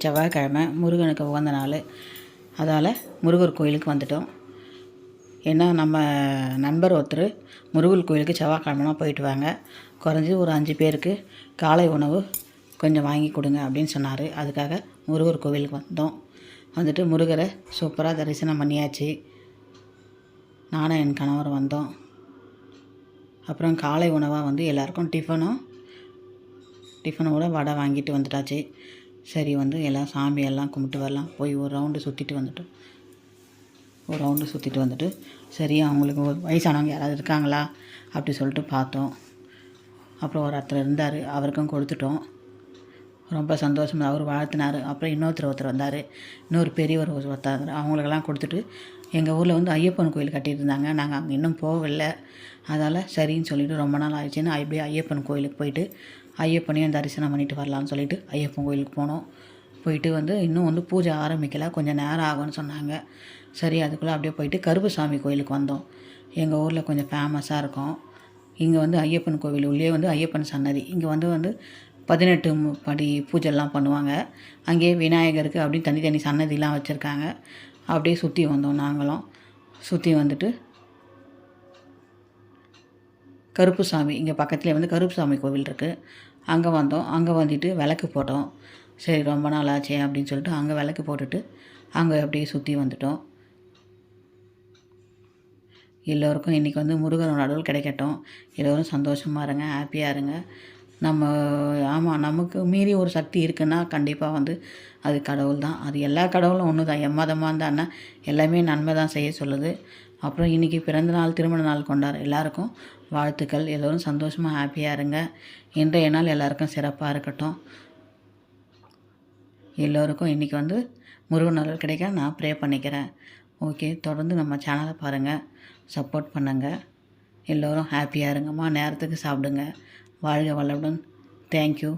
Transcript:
செவ்வாய்க்கிழமை முருகனுக்கு உகந்த நாள். அதால் முருகர் கோயிலுக்கு வந்துட்டோம். ஏன்னா நம்ம நண்பர் ஒருத்தர் முருகர் கோயிலுக்கு செவ்வாய்க்கிழமைலாம் போயிட்டு வாங்க. குறைஞ்சி ஒரு அஞ்சு பேருக்கு காலை உணவு கொஞ்சம் வாங்கி கொடுங்க அப்படின்னு சொன்னார். அதுக்காக முருகர் கோவிலுக்கு வந்தோம். வந்துட்டு முருகரை சூப்பராக தரிசனம் பண்ணியாச்சு. நானும் என் கணவர் வந்தோம். அப்புறம் காலை உணவாக வந்து எல்லாருக்கும் டிஃபனும் டிஃபனோட வடை வாங்கிட்டு வந்துட்டாச்சு. சரி வந்து எல்லாம் சாமியெல்லாம் கும்பிட்டு வரலாம். போய் ஒரு ரவுண்டு சுற்றிட்டு வந்துட்டோம். ஒரு ரவுண்டு சுற்றிட்டு வந்துட்டு சரி அவங்களுக்கு ஒரு வயசானவங்க யாராவது இருக்காங்களா? அப்படி சொல்லிட்டு பார்த்தோம். அப்புறம் ஒரு ஒருத்தர் இருந்தார். அவருக்கும் கொடுத்துட்டோம். ரொம்ப சந்தோஷமாக அவர் வாழ்த்தினார். அப்புறம் இன்னொருத்தர் ஒருத்தர் வந்தார். இன்னொரு பெரியவர் ஒருத்தர் அவங்களுக்கெல்லாம் கொடுத்துட்டு எங்கள் ஊரில் வந்து ஐயப்பன் கோயில் கட்டியிருந்தாங்க. இருந்தாங்க நாங்கள் அங்கே இன்னும் போகவில்லை. அதால் சரின்னு சொல்லிட்டு ரொம்ப நாள் ஆயிடுச்சுன்னு அப்படியே ஐயப்பன் கோயிலுக்கு போயிட்டு ஐயப்பனையும் தரிசனம் பண்ணிட்டு வரலான்னு சொல்லிட்டு ஐயப்பன் கோயிலுக்கு போனோம். போயிட்டு வந்து இன்னும் வந்து பூஜை ஆரம்பிக்கல. கொஞ்சம் நேரம் ஆகும்னு சொன்னாங்க. சரி அதுக்குள்ளே அப்படியே போயிட்டு கருப்புசாமி கோயிலுக்கு வந்தோம். எங்கள் ஊரில் கொஞ்சம் ஃபேமஸாக இருக்கும். இங்கே வந்து ஐயப்பன் கோவில் உள்ளே வந்து ஐயப்பன் சன்னதி. இங்கே வந்து வந்து பதினெட்டு படி பூஜைலாம் பண்ணுவாங்க. அங்கேயே விநாயகருக்கு அப்படின்னு தனித்தனி சன்னதிலாம் வச்சுருக்காங்க. அப்படியே சுற்றி வந்தோம் நாங்களும். சுற்றி வந்துட்டு கருப்புசாமி இங்கே பக்கத்துலேயே வந்து கருப்புசாமி கோவில் இருக்குது அங்கே வந்தோம். அங்கே வந்துட்டு விளக்கு போட்டோம். சரி ரொம்ப நாள் ஆச்சே அப்படின்னு சொல்லிட்டு அங்கே விளக்கு போட்டுட்டு அங்கே அப்படியே சுற்றி வந்துட்டோம். எல்லோருக்கும் இன்றைக்கி வந்து முருகனோட அருள் கிடைக்கட்டும். எல்லோரும் சந்தோஷமாக இருங்க ஹாப்பியாக இருங்க. நம்ம ஆமாம் நமக்கு மீறி ஒரு சக்தி இருக்குன்னா கண்டிப்பாக வந்து அது கடவுள் தான் அது எல்லா கடவுளும் ஒன்று தான் எம்மதமாக இருந்தான்னா எல்லாமே நன்மை தான் செய்ய சொல்லுது. அப்புறம் இன்றைக்கி பிறந்த நாள் திருமண நாள் கொண்டாட எல்லாருக்கும் வாழ்த்துக்கள். எல்லோரும் சந்தோஷமாக ஹாப்பியாக இருங்க. இன்றைய நாள் எல்லாருக்கும் சிறப்பாக இருக்கட்டும். எல்லோருக்கும் இன்றைக்கி வந்து முருகன் அருள் கிடைக்க நான் ப்ரே பண்ணிக்கிறேன். ஓகே தொடர்ந்து நம்ம சேனலை பாருங்கள் சப்போர்ட் பண்ணுங்கள் எல்லோரும் ஹாப்பியாக இருங்கம்மா. நேரத்துக்கு சாப்பிடுங்க. வாழ்க வளமுடன். தேங்க்யூ